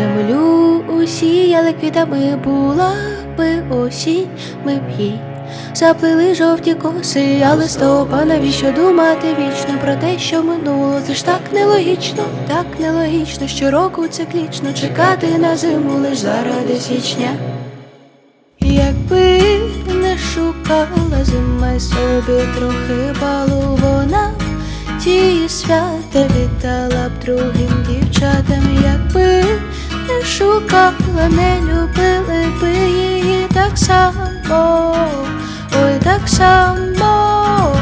землю усіяли квітами була би осінь, ми б їй заплили жовті коси, але стопа, навіщо думати вічно про те, що минуло? Це ж так нелогічно, так нелогічно, щороку циклічно чекати на зиму лиш заради січня. Якби не шукала зима собі трохи балу, вона ті свята вітала б другим дівчатам, якби не шукала, не любили би її так само, ой, так само.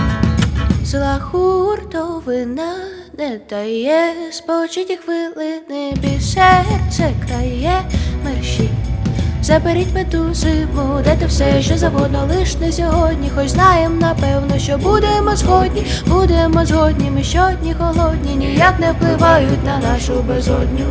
Зла хуртовина не дає спочиті хвилини, бі серце крає мерщі. Заберіть мету зиму, дайте все, що завгодно, лиш не сьогодні. Хоч знаєм, напевно, що будемо згодні, будемо згодні, ми щодні холодні, ніяк не впливають на нашу безодню.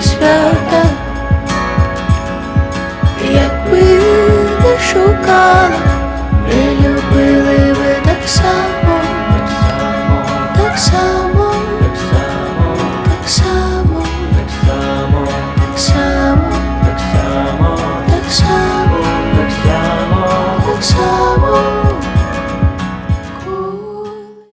свята, якби не шукала.